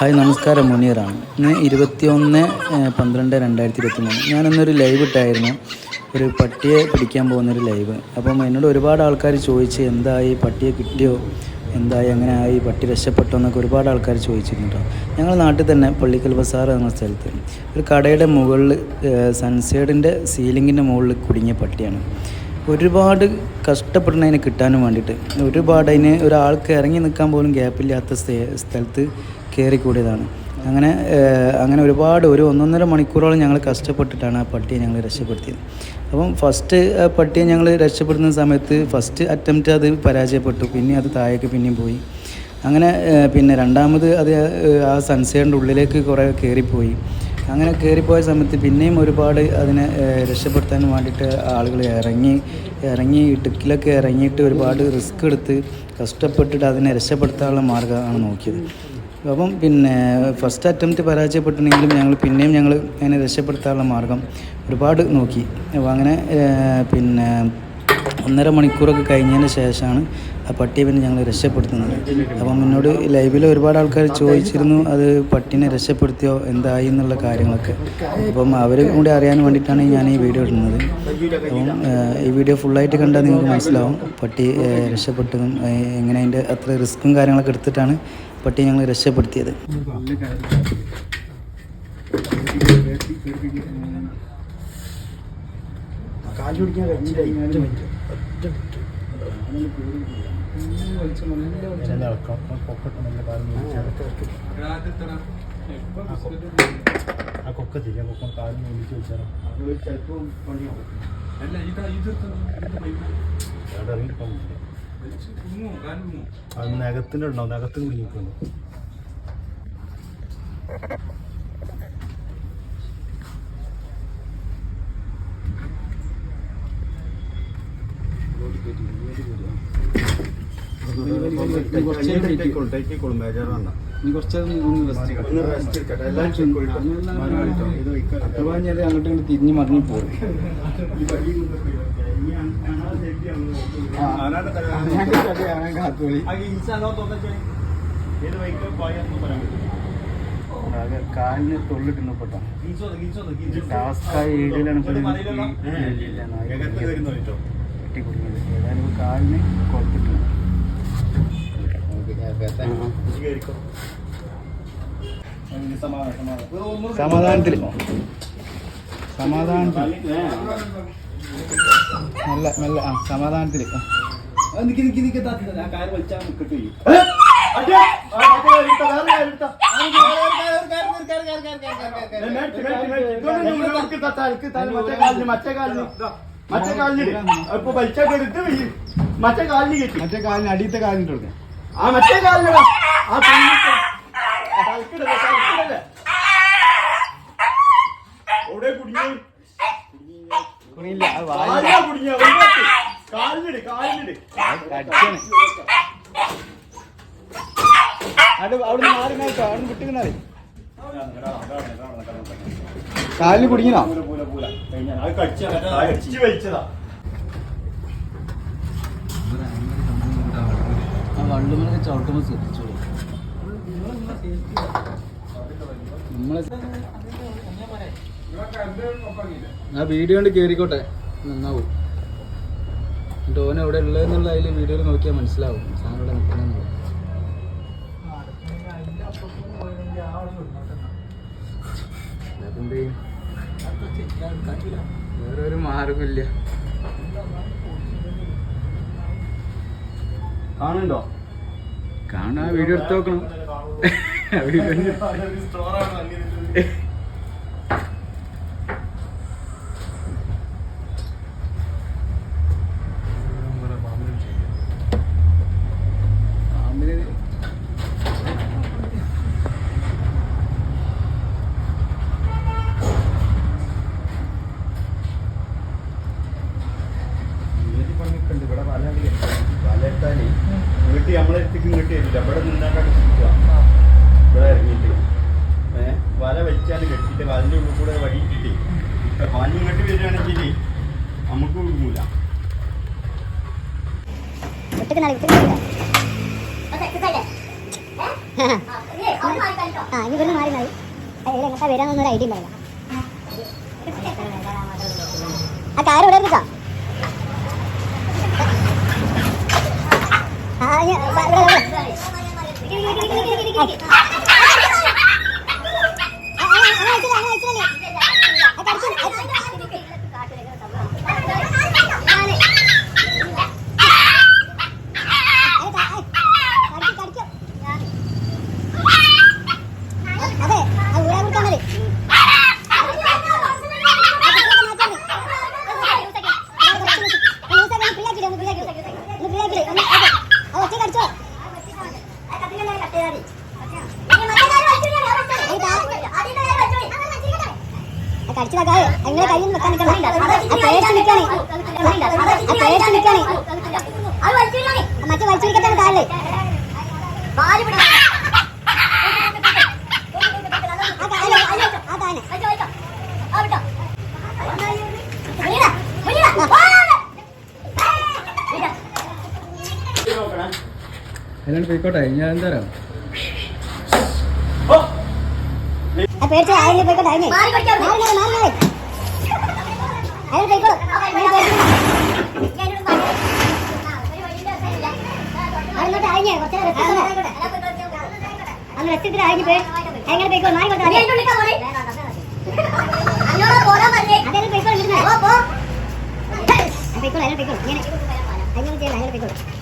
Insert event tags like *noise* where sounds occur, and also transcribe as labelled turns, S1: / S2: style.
S1: Hi നമസ്കാരം. മുനീറാണ്. ഇന്ന് ഇരുപത്തിയൊന്ന് പന്ത്രണ്ട് രണ്ടായിരത്തി ഇരുപത്തി മൂന്ന് ഞാനിന്നൊരു ലൈവ് ഇട്ടായിരുന്നു. ഒരു പട്ടിയെ പിടിക്കാൻ പോകുന്നൊരു ലൈവ്. അപ്പം എന്നോട് ഒരുപാട് ആൾക്കാർ ചോദിച്ച് എന്തായി പട്ടിയെ കിട്ടിയോ എന്തായി അങ്ങനെ ആയി പട്ടി രക്ഷപ്പെട്ടോ എന്നൊക്കെ ഒരുപാട് ആൾക്കാർ ചോദിച്ചിരുന്നു ഞങ്ങൾ നാട്ടിൽ തന്നെ പള്ളിക്കൽ ബസാർ എന്ന സ്ഥലത്ത് ഒരു കടയുടെ മുകളിൽ സൺസൈഡിന്റെ സീലിങ്ങിന്റെ മുകളിൽ കുടുങ്ങിയ പട്ടിയാണ്. ഒരുപാട് കഷ്ടപ്പെടുന്നതിനെ കിട്ടാനും വേണ്ടിയിട്ട് ഒരുപാട് അതിന് ഒരാൾക്ക് ഇറങ്ങി നിൽക്കാൻ പോലും ഗ്യാപ്പില്ലാത്ത സ്ഥ- സ്ഥലത്ത് കയറിക്കൂടിയതാണ്. അങ്ങനെ അങ്ങനെ ഒരുപാട് ഒരു ഒന്നൊന്നര മണിക്കൂറോളം ഞങ്ങൾ കഷ്ടപ്പെട്ടിട്ടാണ് ആ പട്ടിയെ ഞങ്ങൾ രക്ഷപ്പെടുത്തിയത്. അപ്പം ഫസ്റ്റ് ആ പട്ടിയെ ഞങ്ങൾ രക്ഷപ്പെടുന്ന സമയത്ത് ഫസ്റ്റ് അറ്റംപ്റ്റ് അത് പരാജയപ്പെട്ടു. പിന്നെ അത് താഴേക്ക് പിന്നെയും പോയി. അങ്ങനെ പിന്നെ രണ്ടാമത് അത് ആ സൺസൈഡിന്റെ ഉള്ളിലേക്ക് കുറേ കയറിപ്പോയി. അങ്ങനെ കയറിപ്പോയ സമയത്ത് പിന്നെയും ഒരുപാട് അതിനെ രക്ഷപ്പെടുത്താൻ വേണ്ടിയിട്ട് ആളുകൾ ഇറങ്ങി ഇറങ്ങി ഇടുക്കിലൊക്കെ ഇറങ്ങിയിട്ട് ഒരുപാട് റിസ്ക് എടുത്ത് കഷ്ടപ്പെട്ടിട്ട് അതിനെ രക്ഷപ്പെടുത്താനുള്ള മാർഗമാണ് നോക്കിയത്. അപ്പം പിന്നെ ഫസ്റ്റ് അറ്റംപ്റ്റ് പരാജയപ്പെട്ടിട്ടുണ്ടെങ്കിലും ഞങ്ങൾ പിന്നെയും ഞങ്ങൾ അതിനെ രക്ഷപ്പെടുത്താനുള്ള മാർഗം ഒരുപാട് നോക്കി. അപ്പോൾ അങ്ങനെ പിന്നെ ഒന്നര മണിക്കൂറൊക്കെ കഴിഞ്ഞതിന് ശേഷമാണ് ആ പട്ടിയെ പിന്നെ ഞങ്ങൾ രക്ഷപ്പെടുത്തുന്നത്. അപ്പം എന്നോട് ലൈവിൽ ഒരുപാട് ആൾക്കാർ ചോദിച്ചിരുന്നു അത് പട്ടിനെ രക്ഷപ്പെടുത്തിയോ? എന്തായി? എന്നുള്ള കാര്യങ്ങളൊക്കെ. അപ്പം അവരും കൂടി അറിയാൻ വേണ്ടിയിട്ടാണ് ഞാൻ ഈ വീഡിയോ ഇടുന്നത്. അപ്പം ഈ വീഡിയോ ഫുള്ളായിട്ട് കണ്ടാൽ നിങ്ങൾക്ക് മനസ്സിലാവും പട്ടി രക്ഷപ്പെട്ടതും എങ്ങനെ അതിന്റെ അത്ര റിസ്ക്കും കാര്യങ്ങളൊക്കെ എടുത്തിട്ടാണ് പട്ടിയെ ഞങ്ങൾ രക്ഷപ്പെടുത്തിയത്.
S2: ആ കൊക്കത്തില്ല കൊക്ക കാലിന് വിളിച്ചു വെച്ചാൽ അവിടെ ഇറങ്ങിയിട്ടാൽ അത് നഖത്തിന്റെ ഉണ്ടാവും നഖത്തിന്
S1: കുഞ്ഞിക്കുന്നു അങ്ങോട്ടും തിരിഞ്ഞ് മറിഞ്ഞു പോകും കാലിന് തൊള്ളിട്ടുന്ന പൊട്ടാ കാലിന് കൊടുത്തിട്ടുണ്ട് സമാധാനത്തിൽ. സമാധാനത്തിൽ മെല്ലെ മെല്ലെ ആ സമാധാനത്തിൽ
S2: മറ്റേ കാലിന് കെട്ടി
S1: മറ്റേ കാലിന് അടിയത്തെ കാലിന് കൊടുക്കാം
S2: ആ മറ്റേ കാലിന് ആ. ആ തലക്കിടല്ലേ, തലക്കിടല്ലേ. എവിടെ കുടുങ്ങി?
S1: കുണിയില്ല അത്
S2: കാലിനാ കുടുങ്ങിയ, ഒഴിവാക്ക്. കാലിനിട്, കാലിനിട്.
S1: അടിച്ചാണ് അവിടെ അവിടെ മാറി നോക്കാം അവിടെ വിട്ടിരുന്നാലേ കാലിന് കുടുങ്ങിനോ
S2: പൂല, പൂല, പൂല. കഴിഞ്ഞാ, അത് കടിച്ച, അത് കടിച്ച് വലിച്ചതാ.
S1: ആ വള്ളുമൊക്കെ ചവിട്ടുമ്പോൾ ശ്രദ്ധിച്ചോളൂ നമ്മളെ ആ വീഡിയോ കൊണ്ട് കയറിക്കോട്ടെ നന്നാവും. എന്നിട്ട് ഓൻ എവിടെ ഉള്ളതെന്നുള്ള അതിൽ വീഡിയോയിൽ നോക്കിയാൽ മനസ്സിലാവും. സാധനം ഇവിടെ നിൽക്കണമെന്നുള്ളത് വേറെ ഒരു മാർഗമില്ല.
S2: കാണുന്നുണ്ടോ?
S1: കാണാ. വീഡിയോ എടുത്ത് നോക്കണം. *laughs* വീഡിയോ
S2: തിരിച്ച് ഇങ്ങോട്ട് ഇവിടെ
S1: നിന്നാക്കാൻ
S2: ശ്രമിക്കുക ഇവിടെ ഇറങ്ങിയിട്ട്. ഏഹ് വല വെച്ചാൽ കെട്ടിയിട്ട് വലന്റെ ഉള്ളിൽ കൂടെ വഴിയിട്ടിട്ട് വല ഇങ്ങോട്ട് വരികയാണെങ്കിൽ നമുക്ക് ഒഴുകൂല
S3: ആ ഇനി ഇവിടുന്ന് മാറി മാറി എങ്ങോട്ടാ വരാന്നൊന്നൊരു ഐഡിയ ഉണ്ടായില്ല ആ കാര്യം ഇവിടെ എടുക്കാം ആ ഞാൻ- ഇവിടെ, ഇവിടെ, ഇവിടെ. ആ, ആ, അങ്ങനെ വെച്ചില്ല, അങ്ങനെ വെച്ചില്ലേ? ആ, കടിച്ചു, അത് ക- ആ, കടിച്ചു, കടിച്ചു. അതെ അത് ഊരാൻ കൊടുത്താൽ മതി കടിച്ചതാ നിങ്ങളെ കയ്യിൽ വെക്കാൻ നിൽക്കണം മറ്റേ താഴെ.
S1: പോയിക്കോട്ടെ ഞാൻ എന്താ
S3: പേടിച്ച്? ആയിരം പോയിക്കോട്ടെ അതിനെ മാറി മാറി മാറി അതിൽ പോയിക്കോളൂ. അങ്ങോട്ട് അഴിഞ്ഞേ കുറച്ച് അന്ന് രസത്തിൽ അഴിഞ്ഞ് പോയി. എങ്ങനെ പോയിക്കോളൂ? മാറി കൊണ്ട് അതെല്ലാം പോയിക്കോളൂ പോയിക്കോളൂ അതിൽ പോയിക്കോളൂ. ഇങ്ങനെ. അങ്ങനെ ചെയ്യണം അങ്ങനെ പോയിക്കോളൂ.